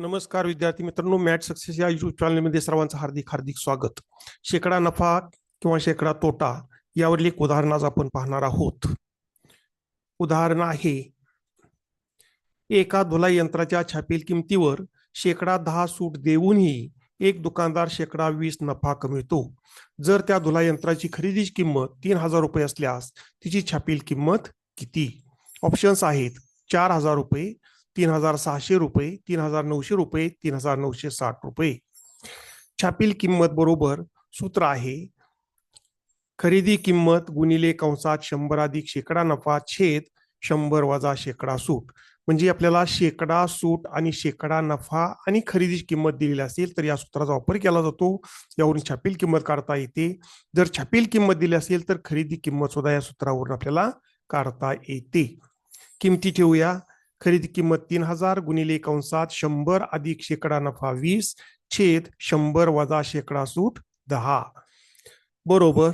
नमस्कार विद्यार्थी मित्रांनो मॅट सक्सेस या युट्यूब चॅनलमध्ये सर्वांचं हार्दिक हार्दिक स्वागत. शेकडा नफा किंवा शेकडा तोटा यावरील एक उदाहरण आज आपण पाहणार आहोत. उदाहरण आहे एका धुलाई यंत्राच्या छापील किमतीवर शेकडा दहा सूट देऊनही एक दुकानदार शेकडा वीस नफा कमवितो. जर त्या धुलाई यंत्राची खरेदीची किंमत तीन हजार रुपये असल्यास तिची छापील किंमत किती? ऑप्शन्स आहेत चार हजार रुपये तीन हजार सहाशे रुपये तीन हजार नऊशे रुपये तीन हजार नऊशे साठ रुपये. छापील किंमत बरोबर सूत्र आहे. खरेदी किंमत गुणिले कंसात शंभर अधिक शेकडा नफा छेद शंभर वजा शेकडा सूट. म्हणजे आपल्याला शेकडा सूट आणि शेकडा नफा आणि खरेदी किंमत दिलेली असेल तर या सूत्राचा वापर केला जातो. यावरून छापील किंमत काढता येते. जर छापील किंमत दिली असेल तर खरेदी किंमत सुद्धा या सूत्रावरून आपल्याला काढता येते. किमती ठेवूया. खरेदी किंमत तीन हजार गुणिले कंसात शंभर अधिक शेकडा नफा वीस छेद शंभर वजा शेकडा सूट दहा. बरोबर?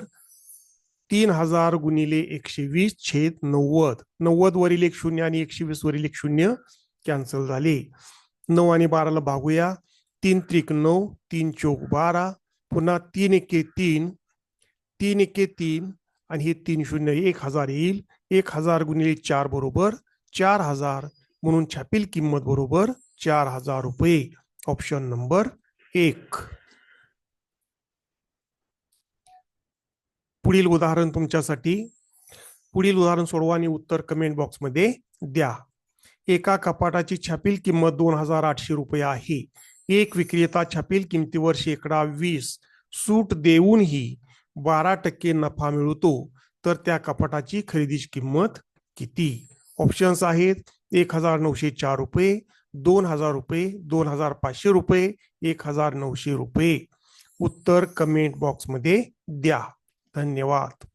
तीन हजार गुणिले एकशे वीस छेद नव्वद. नव्वद वरील एक शून्य आणि एकशे वीस वरील एक शून्य कॅन्सल झाले. नऊ आणि बाराला भागूया. तीन त्रिक नऊ तीन चौक बारा. पुन्हा तीन एके तीन तीन एके तीन आणि हे तीन शून्य एक हजार येईल. एक हजार गुणिले चार बरोबर चार हजार म्हणून छापील किंमत बरोबर चार हजार रुपये. ऑप्शन नंबर एक. पुढील उदाहरण तुमच्यासाठी. पुढील उदाहरण सोडवा आणि उत्तर कमेंट बॉक्समध्ये द्या. एका कपाटाची छापील किंमत दोन हजार आठशे रुपये आहे. एक विक्रेता छापील किमतीवर शेकडा वीस सूट देऊनही बारा टक्के नफा मिळवतो. तर त्या कपाटाची खरेदीची किंमत किती? ऑप्शन्स आहेत एक हजार नऊशे चार रुपये दोन हजार रुपये दोन हजार पाचशे रुपये एक हजार नऊशे रुपये. उत्तर कमेंट बॉक्समध्ये द्या. धन्यवाद.